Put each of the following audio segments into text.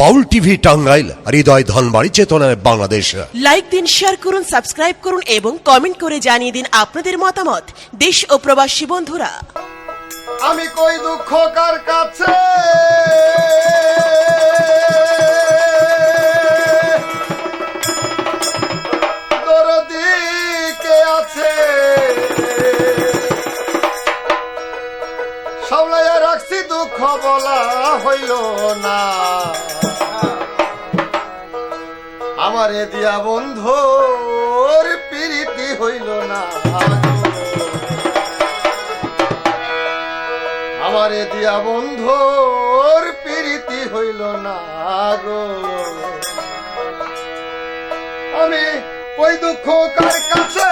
বাউল TV Tangail হৃদয় ধনবাড়ি চেতনায় Bangladesh. Like দিন শেয়ার করুন সাবস্ক্রাইব করুন এবং কমেন্ট করে জানিয়ে দিন আপনাদের মতামত। দেশ ও প্রবাসী বন্ধুরা। আমি কই দুঃখ কার কাছে? দরদি কে আছে? রাখছি দুঃখ বলা হইল না। আমারে দিয়া বন্ধুর প্রীতি হইল না আমারে দিয়া বন্ধুর প্রীতি হইল না গো। আমি ওই দুঃখ কার কাছে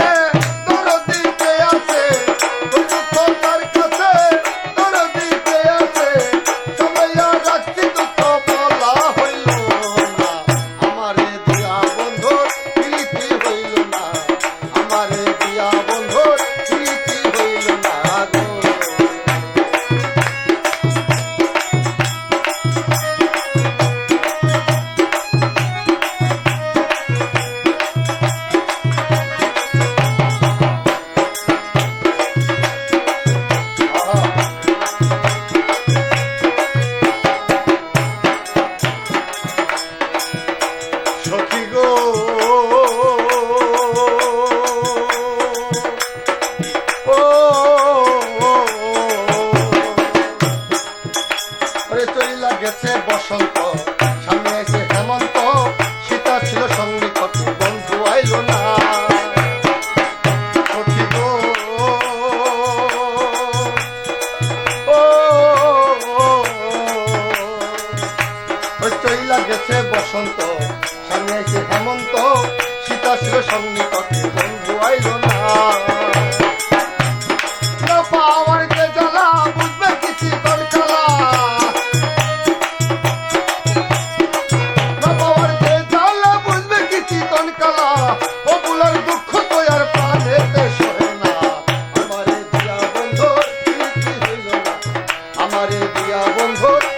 আমারে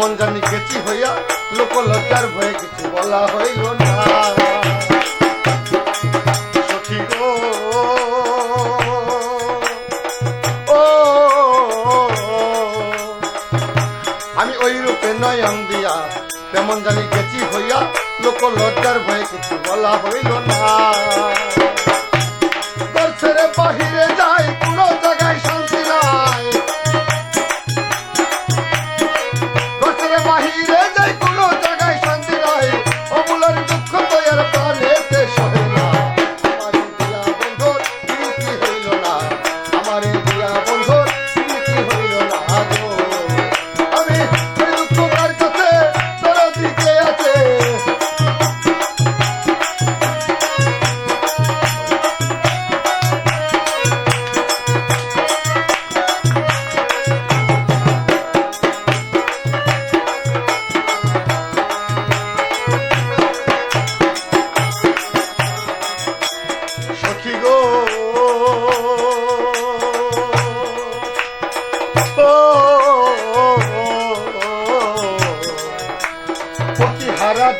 যেমন জানি গেছি হইয়া, লোক লজ্জার ভয়ে কিছু বলা হইল না। আমি ওই রূপে নয়ন দিয়া তেমন জানি গেছি হইয়া, লোক লজ্জার ভয়ে কিছু বলা হইল না। বাহিরে যাই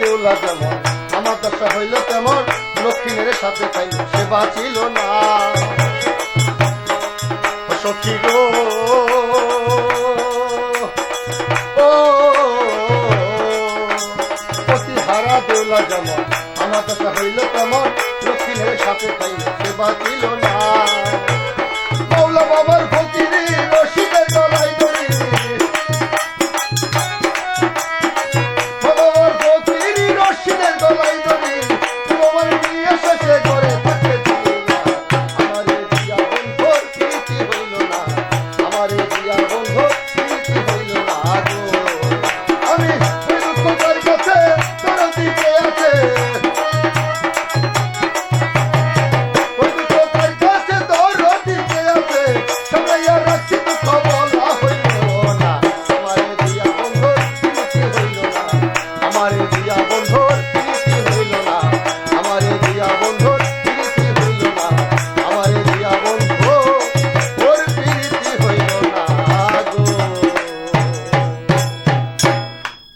দেউলা যেমন, আমার দশা হইল তেমন লক্ষ্মীনের সাথে খাইল সে বাঁচিল না। সখী গো হারা দেউলা যেমন, আমার দশা হইল তেমন লক্ষ্মীনের সাথে খাইল সে বাঁচিল